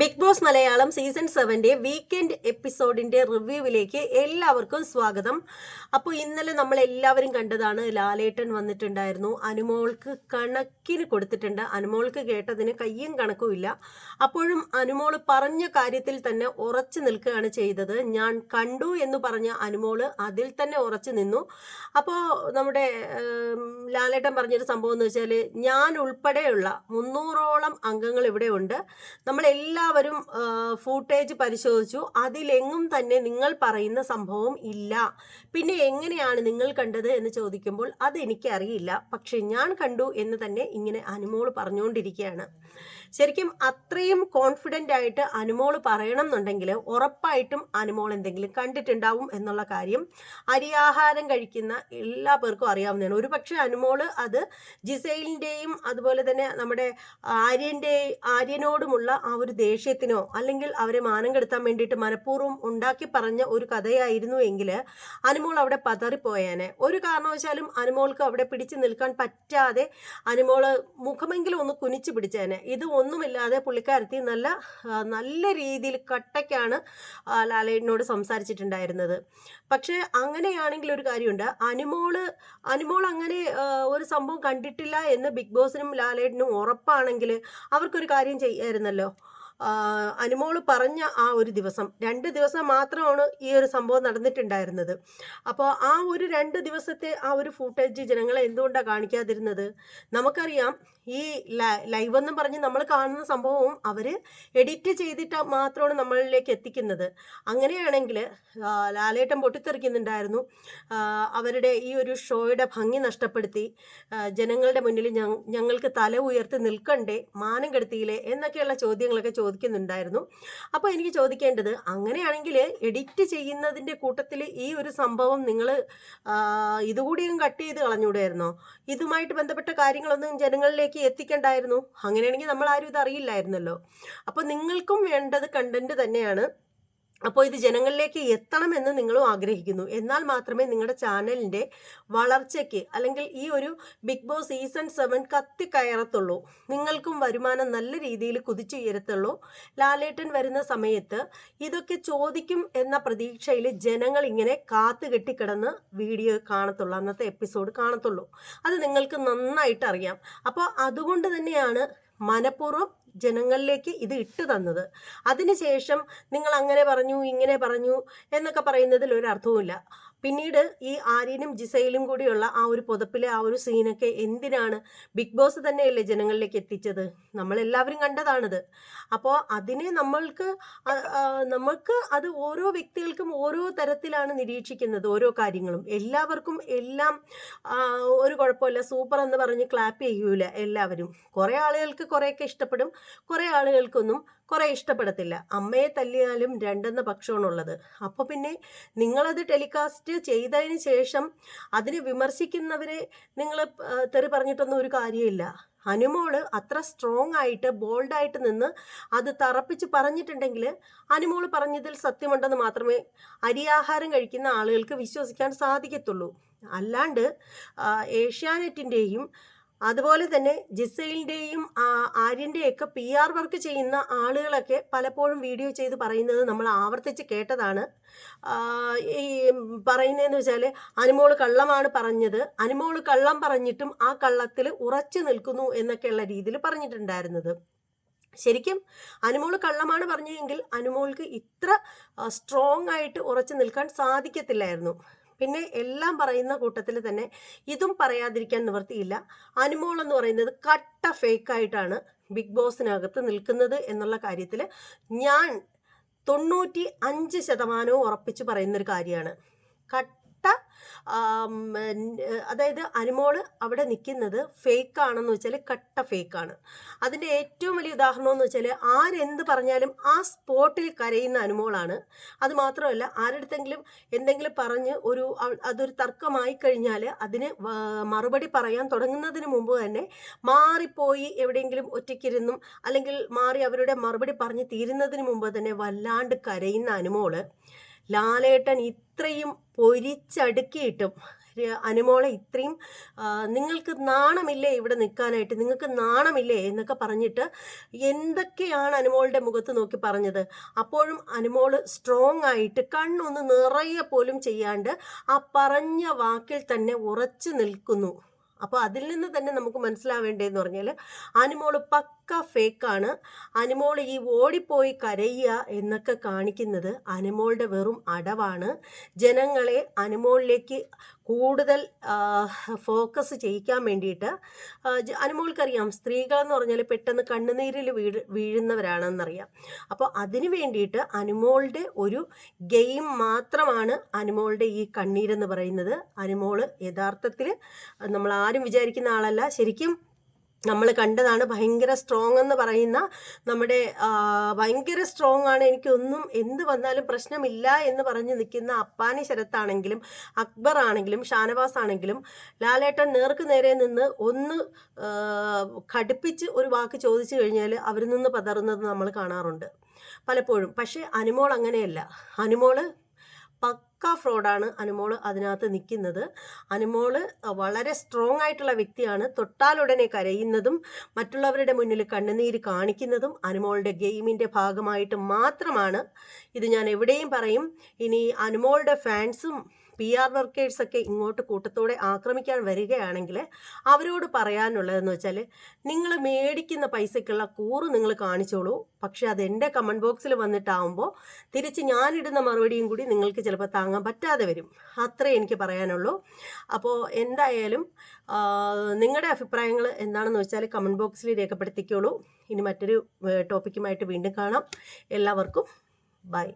Big Boss Malayalam season സെവന്റെ weekend എപ്പിസോഡിന്റെ റിവ്യൂവിലേക്ക് എല്ലാവർക്കും സ്വാഗതം. അപ്പോൾ ഇന്നലെ നമ്മൾ എല്ലാവരും കണ്ടതാണ് ലാലേട്ടൻ വന്നിട്ടുണ്ടായിരുന്നു. അനുമോൾക്ക് കണക്കിന് കൊടുത്തിട്ടുണ്ട്. അനുമോൾക്ക് കേട്ടതിന് കയ്യും കണക്കും ഇല്ല. അപ്പോഴും അനുമോൾ പറഞ്ഞ കാര്യത്തിൽ തന്നെ ഉറച്ചു നിൽക്കുകയാണ് ചെയ്തത്. ഞാൻ കണ്ടു എന്ന് പറഞ്ഞ അനുമോൾ അതിൽ തന്നെ ഉറച്ചു നിന്നു. അപ്പോൾ നമ്മുടെ ലാലേട്ടൻ പറഞ്ഞൊരു സംഭവം എന്ന് വെച്ചാൽ ഞാൻ ഉൾപ്പെടെയുള്ള മുന്നൂറോളം അംഗങ്ങൾ ഇവിടെ ഉണ്ട്. നമ്മളെല്ലാവരും ഫൂട്ടേജ് പരിശോധിച്ചു. അതിലെങ്ങും തന്നെ നിങ്ങൾ പറയുന്ന സംഭവം ഇല്ല. പിന്നെ എങ്ങനെയാണ് നിങ്ങൾ കണ്ടത് എന്ന് ചോദിക്കുമ്പോൾ അതെനിക്കറിയില്ല പക്ഷെ ഞാൻ കണ്ടു എന്ന് തന്നെ ഇങ്ങനെ അനുമോൾ പറഞ്ഞുകൊണ്ടിരിക്കുകയാണ്. ശരിക്കും അത്രയും കോൺഫിഡന്റ് ആയിട്ട് അനുമോൾ പറയണം എന്നുണ്ടെങ്കിൽ ഉറപ്പായിട്ടും അനുമോൾ എന്തെങ്കിലും കണ്ടിട്ടുണ്ടാവും എന്നുള്ള കാര്യം അരിയാഹാരം കഴിക്കുന്ന എല്ലാ പേർക്കും അറിയാവുന്നതാണ്. ഒരു പക്ഷേ അനുമോൾ അത് ജിസൈലിന്റെയും അതുപോലെ തന്നെ നമ്മുടെ ആര്യന്റെ ആര്യനോടുമുള്ള ആ ഒരു ദേഷ്യത്തിനോ അല്ലെങ്കിൽ അവരെ മാനം കെടുത്താൻ വേണ്ടിയിട്ട് മനഃപൂർവം ഉണ്ടാക്കി പറഞ്ഞ ഒരു കഥയായിരുന്നു എങ്കിൽ അനുമോൾ അവിടെ പതറിപ്പോയേനെ. ഒരു കാരണവശാലും അനുമോൾക്ക് അവിടെ പിടിച്ചു നിൽക്കാൻ പറ്റാതെ അനുമോൾ മുഖമെങ്കിലും ഒന്ന് കുനിച്ചു പിടിച്ചേനെ. ഇത് ഒന്നുമില്ലാതെ പുള്ളിക്കാരത്തി നല്ല നല്ല രീതിയിൽ കട്ടയ്ക്കാണ് ലാലേട്ടനോട് സംസാരിച്ചിട്ടുണ്ടായിരുന്നത്. പക്ഷേ അങ്ങനെയാണെങ്കിൽ ഒരു കാര്യമുണ്ട്. അനുമോൾ അനുമോൾ അങ്ങനെ ഒരു സംഭവം കണ്ടിട്ടില്ല എന്ന് ബിഗ് ബോസിനും ലാലേട്ടനും ഉറപ്പാണെങ്കിൽ അവർക്കൊരു കാര്യം ചെയ്യായിരുന്നല്ലോ. ആ, അനുമോൾ പറഞ്ഞ ആ ഒരു ദിവസം രണ്ട് ദിവസം മാത്രമാണ് ഈ ഒരു സംഭവം നടന്നിട്ടുണ്ടായിരുന്നത്. അപ്പോൾ ആ ഒരു രണ്ട് ദിവസത്തെ ആ ഒരു ഫൂട്ടേജ് ജനങ്ങളെ എന്തുകൊണ്ടാണ് കാണിക്കാതിരുന്നത്? നമുക്കറിയാം ഈ ലൈവ് എന്നും പറഞ്ഞ് നമ്മൾ കാണുന്ന സംഭവവും അവർ എഡിറ്റ് ചെയ്തിട്ട് മാത്രമാണ് നമ്മളിലേക്ക് എത്തിക്കുന്നത്. അങ്ങനെയാണെങ്കിൽ ലാലേട്ടം ലാലേട്ടൻ പൊട്ടിത്തെറിക്കുന്നുണ്ടായിരുന്നു. അവരുടെ ഈ ഒരു ഷോയുടെ ഭംഗി നഷ്ടപ്പെടുത്തി ജനങ്ങളുടെ മുന്നിൽ ഞങ്ങൾക്ക് തല ഉയർത്തി നിൽക്കണ്ടേ മാനം കെടുത്തിയില്ലേ എന്നൊക്കെയുള്ള ചോദ്യങ്ങളൊക്കെ ചോദിക്കുന്നുണ്ടായിരുന്നു. അപ്പോൾ എനിക്ക് ചോദിക്കേണ്ടത് അങ്ങനെയാണെങ്കിൽ എഡിറ്റ് ചെയ്യുന്നതിന്റെ കൂട്ടത്തിൽ ഈ ഒരു സംഭവം നിങ്ങൾ ഇതുകൂടിയും കട്ട് ചെയ്ത് കളഞ്ഞൂടായിരുന്നോ? ഇതുമായിട്ട് ബന്ധപ്പെട്ട കാര്യങ്ങളൊന്നും ജനങ്ങളിലേക്ക് എത്തിക്കണ്ടായിരുന്നു. അങ്ങനെയാണെങ്കിൽ നമ്മൾ ആരും ഇത് അറിയില്ലായിരുന്നല്ലോ. അപ്പോൾ നിങ്ങൾക്കും വേണ്ടത് കണ്ടന്റ് തന്നെയാണ്. അപ്പോൾ ഇത് ജനങ്ങളിലേക്ക് എത്തണമെന്ന് നിങ്ങളും ആഗ്രഹിക്കുന്നു. എന്നാൽ മാത്രമേ നിങ്ങളുടെ ചാനലിന്റെ വളർച്ചയ്ക്ക് അല്ലെങ്കിൽ ഈ ഒരു ബിഗ് ബോസ് സീസൺ സെവൻ കത്തിക്കയറത്തുള്ളൂ നിങ്ങൾക്കും വരുമാനം നല്ല രീതിയിൽ കുതിച്ചുയരത്തുള്ളൂ. ലാലേട്ടൻ വരുന്ന സമയത്ത് ഇതൊക്കെ ചോദിക്കും എന്ന പ്രതീക്ഷയിൽ ജനങ്ങൾ ഇങ്ങനെ കാത്തു കെട്ടിക്കിടന്ന് വീഡിയോ കാണത്തുള്ളൂ. അന്നത്തെ എപ്പിസോഡ് കാണത്തുള്ളൂ. അത് നിങ്ങൾക്ക് നന്നായിട്ട് അറിയാം. അപ്പോൾ അതുകൊണ്ട് തന്നെയാണ് മനഃപൂർവം ജനങ്ങളിലേക്ക് ഇത് ഇട്ട് തന്നത്. അതിനുശേഷം നിങ്ങൾ അങ്ങനെ പറഞ്ഞു ഇങ്ങനെ പറഞ്ഞു എന്നൊക്കെ പറയുന്നതിൽ ഒരു അർത്ഥവുമില്ല. പിന്നീട് ഈ ആര്യനും ജിസയിലും കൂടിയുള്ള ആ ഒരു പുതപ്പിലെ ആ ഒരു സീനൊക്കെ എന്തിനാണ് ബിഗ് ബോസ് തന്നെയല്ലേ ജനങ്ങളിലേക്ക് എത്തിച്ചത്? നമ്മളെല്ലാവരും കണ്ടതാണിത്. അപ്പോൾ അതിനെ നമ്മൾക്ക് നമുക്ക് അത് ഓരോ വ്യക്തികൾക്കും ഓരോ തരത്തിലാണ് നിരീക്ഷിക്കുന്നത് ഓരോ കാര്യങ്ങളും. എല്ലാവർക്കും എല്ലാം ഒരു കുഴപ്പമില്ല സൂപ്പർ എന്ന് പറഞ്ഞ് ക്ലാപ്പ് ചെയ്യൂല എല്ലാവരും. കുറേ ആളുകൾക്ക് കുറേയൊക്കെ ഇഷ്ടപ്പെടും കുറേ ആളുകൾക്കൊന്നും കുറേ ഇഷ്ടപ്പെടത്തില്ല. അമ്മയെ തല്ലിയാലും രണ്ടെന്ന പക്ഷമാണുള്ളത്. അപ്പോൾ പിന്നെ നിങ്ങളത് ടെലികാസ്റ്റ് ചെയ്തതിന് ശേഷം അതിനെ വിമർശിക്കുന്നവരെ നിങ്ങൾ തെറി പറഞ്ഞിട്ടൊന്നും ഒരു കാര്യമില്ല. അനുമോൾ അത്ര സ്ട്രോങ് ആയിട്ട് ബോൾഡായിട്ട് നിന്ന് അത് തറപ്പിച്ച് പറഞ്ഞിട്ടുണ്ടെങ്കിൽ അനുമോൾ പറഞ്ഞതിൽ സത്യമുണ്ടെന്ന് മാത്രമേ അരിയാഹാരം കഴിക്കുന്ന ആളുകൾക്ക് വിശ്വസിക്കാൻ സാധിക്കത്തുള്ളൂ. അല്ലാണ്ട് ഏഷ്യാനെറ്റിന്റെയും അതുപോലെ തന്നെ ജിസൈലിന്റെയും ആര്യന്റെയൊക്കെ പി ആർ വർക്ക് ചെയ്യുന്ന ആളുകളൊക്കെ പലപ്പോഴും വീഡിയോ ചെയ്ത് പറയുന്നത് നമ്മൾ ആവർത്തിച്ച് കേട്ടതാണ്. ഈ പറയുന്നതെന്ന് വെച്ചാൽ അനുമോൾ കള്ളമാണ് പറഞ്ഞത്. അനുമോൾ കള്ളം പറഞ്ഞിട്ടും ആ കള്ളത്തിൽ ഉറച്ചു നിൽക്കുന്നു എന്നൊക്കെയുള്ള രീതിയിൽ പറഞ്ഞിട്ടുണ്ടായിരുന്നത്. ശരിക്കും അനുമോൾ കള്ളമാണ് പറഞ്ഞതെങ്കിൽ അനുമോൾക്ക് ഇത്ര സ്ട്രോങ് ആയിട്ട് ഉറച്ചു നിൽക്കാൻ സാധിക്കത്തില്ലായിരുന്നു. പിന്നെ എല്ലാം പറയുന്ന കൂട്ടത്തിൽ തന്നെ ഇതും പറയാതിരിക്കാൻ നിവർത്തിയില്ല അനുമോൾ എന്ന് പറയുന്നത് കട്ട ഫേക്കായിട്ടാണ് ബിഗ് ബോസിനകത്ത് നിൽക്കുന്നത് എന്നുള്ള കാര്യത്തിൽ ഞാൻ തൊണ്ണൂറ്റി അഞ്ച് ശതമാനവും ഉറപ്പിച്ച് പറയുന്നൊരു കാര്യമാണ്. കട്ട ന- അതായത് അനുമോൾ അവിടെ നിൽക്കുന്നത് ഫേക്ക് ആണെന്ന് വെച്ചാൽ കട്ട ഫേക്ക് ആണ് അതിന്റെ ഏറ്റവും വലിയ ഉദാഹരണം എന്ന് വെച്ചാൽ ആരെന്ത് പറഞ്ഞാലും ആ സ്പോട്ടിൽ കരയുന്ന അനുമോളാണ്. അത് മാത്രമല്ല ആരുടെങ്കിലും എന്തെങ്കിലും പറഞ്ഞ് ഒരു അതൊരു തർക്കമായി കഴിഞ്ഞാൽ അതിന് മറുപടി പറയാൻ തുടങ്ങുന്നതിന് മുമ്പ് തന്നെ മാറിപ്പോയി എവിടെയെങ്കിലും ഒറ്റയ്ക്കിരുന്നും അല്ലെങ്കിൽ മാറി അവരുടെ മറുപടി പറഞ്ഞ് തീരുന്നതിന് മുമ്പ് തന്നെ വല്ലാണ്ട് കരയുന്ന അനുമോൾ. ലാലേട്ടൻ ഇത്രയും പൊരിച്ചടുക്കിയിട്ടും അനുമോളെ ഇത്രയും നിങ്ങൾക്ക് നാണമില്ലേ ഇവിടെ നിൽക്കാനായിട്ട് നിങ്ങൾക്ക് നാണമില്ലേ എന്നൊക്കെ പറഞ്ഞിട്ട് എന്തൊക്കെയാണ് അനുമോളുടെ മുഖത്ത് നോക്കി പറഞ്ഞത്? അപ്പോഴും അനുമോൾ സ്ട്രോങ് ആയിട്ട് കണ്ണൊന്ന് നിറയെ പോലും ചെയ്യാണ്ട് ആ പറഞ്ഞ വാക്കിൽ തന്നെ ഉറച്ചു നിൽക്കുന്നു. അപ്പോൾ അതിൽ നിന്ന് തന്നെ നമുക്ക് മനസ്സിലാവേണ്ടതെന്ന് പറഞ്ഞാൽ അനുമോൾ പക്ക ഫേക്കാണ്. അനുമോൾ ഈ ഓടിപ്പോയി കരയുക എന്നൊക്കെ കാണിക്കുന്നത് അനുമോളുടെ വെറും അടവാണ്. ജനങ്ങളെ അനുമോളിലേക്ക് കൂടുതൽ ഫോക്കസ് ചെയ്യിക്കാൻ വേണ്ടിയിട്ട് അനുമോൾക്കറിയാം സ്ത്രീകളെന്ന് പറഞ്ഞാൽ പെട്ടെന്ന് കണ്ണുനീരിൽ വീഴ് വീഴുന്നവരാണെന്നറിയാം. അപ്പോൾ അതിനു വേണ്ടിയിട്ട് അനുമോളുടെ ഒരു ഗെയിം മാത്രമാണ് അനുമോളുടെ ഈ കണ്ണീരെന്ന് പറയുന്നത്. അനുമോൾ യഥാർത്ഥത്തിൽ നമ്മൾ ആരും വിചാരിക്കുന്ന ആളല്ല. ശരിക്കും നമ്മൾ കണ്ടതാണ് ഭയങ്കര സ്ട്രോങ് എന്ന് പറയുന്ന നമ്മുടെ ഭയങ്കര സ്ട്രോങ് ആണ്. എനിക്കൊന്നും എന്ത് വന്നാലും പ്രശ്നമില്ല എന്ന് പറഞ്ഞ് നിൽക്കുന്ന അപ്പാനി ശരത്താണെങ്കിലും അക്ബർ ആണെങ്കിലും ഷാനവാസ് ആണെങ്കിലും ലാലേട്ടൻ നേർക്ക് നേരെ നിന്ന് ഒന്ന് കടുപ്പിച്ച് ഒരു വാക്ക് ചോദിച്ചു കഴിഞ്ഞാൽ അവരിൽ നിന്ന് പതറുന്നത് നമ്മൾ കാണാറുണ്ട് പലപ്പോഴും. പക്ഷേ അനുമോൾ അങ്ങനെയല്ല. അനുമോൾ പക്ക ഫ്രോഡാണ് അനുമോൾ അതിനകത്ത് നിൽക്കുന്നത് അനുമോൾ വളരെ സ്ട്രോങ് ആയിട്ടുള്ള വ്യക്തിയാണ്. തൊട്ടാലുടനെ കരയുന്നതും മറ്റുള്ളവരുടെ മുന്നിൽ കണ്ണുനീര് കാണിക്കുന്നതും അനുമോളുടെ ഗെയിമിന്റെ ഭാഗമായിട്ട് മാത്രമാണ്. ഇത് ഞാൻ എവിടെയും പറയും. ഇനി അനുമോളുടെ ഫാൻസും പി ആർ വർക്കേഴ്സൊക്കെ ഇങ്ങോട്ട് കൂട്ടത്തോടെ ആക്രമിക്കാൻ വരികയാണെങ്കിൽ അവരോട് പറയാനുള്ളതെന്ന് വെച്ചാൽ നിങ്ങൾ മേടിക്കുന്ന പൈസയ്ക്കുള്ള കൂറ് നിങ്ങൾ കാണിച്ചോളൂ. പക്ഷെ അത് എന്റെ കമന്റ് ബോക്സിൽ വന്നിട്ടാവുമ്പോൾ തിരിച്ച് ഞാനിടുന്ന മറുപടിയും കൂടി നിങ്ങൾക്ക് ചിലപ്പോൾ താങ്ങാൻ പറ്റാതെ വരും. അത്രേ എനിക്ക് പറയാനുള്ളൂ. അപ്പോൾ എന്തായാലും നിങ്ങളുടെ അഭിപ്രായങ്ങൾ എന്താണെന്ന് വെച്ചാൽ കമന്റ് ബോക്സിൽ രേഖപ്പെടുത്തിക്കോളൂ. ഇനി മറ്റൊരു ടോപ്പിക്കുമായിട്ട് വീണ്ടും കാണാം. എല്ലാവർക്കും ബൈ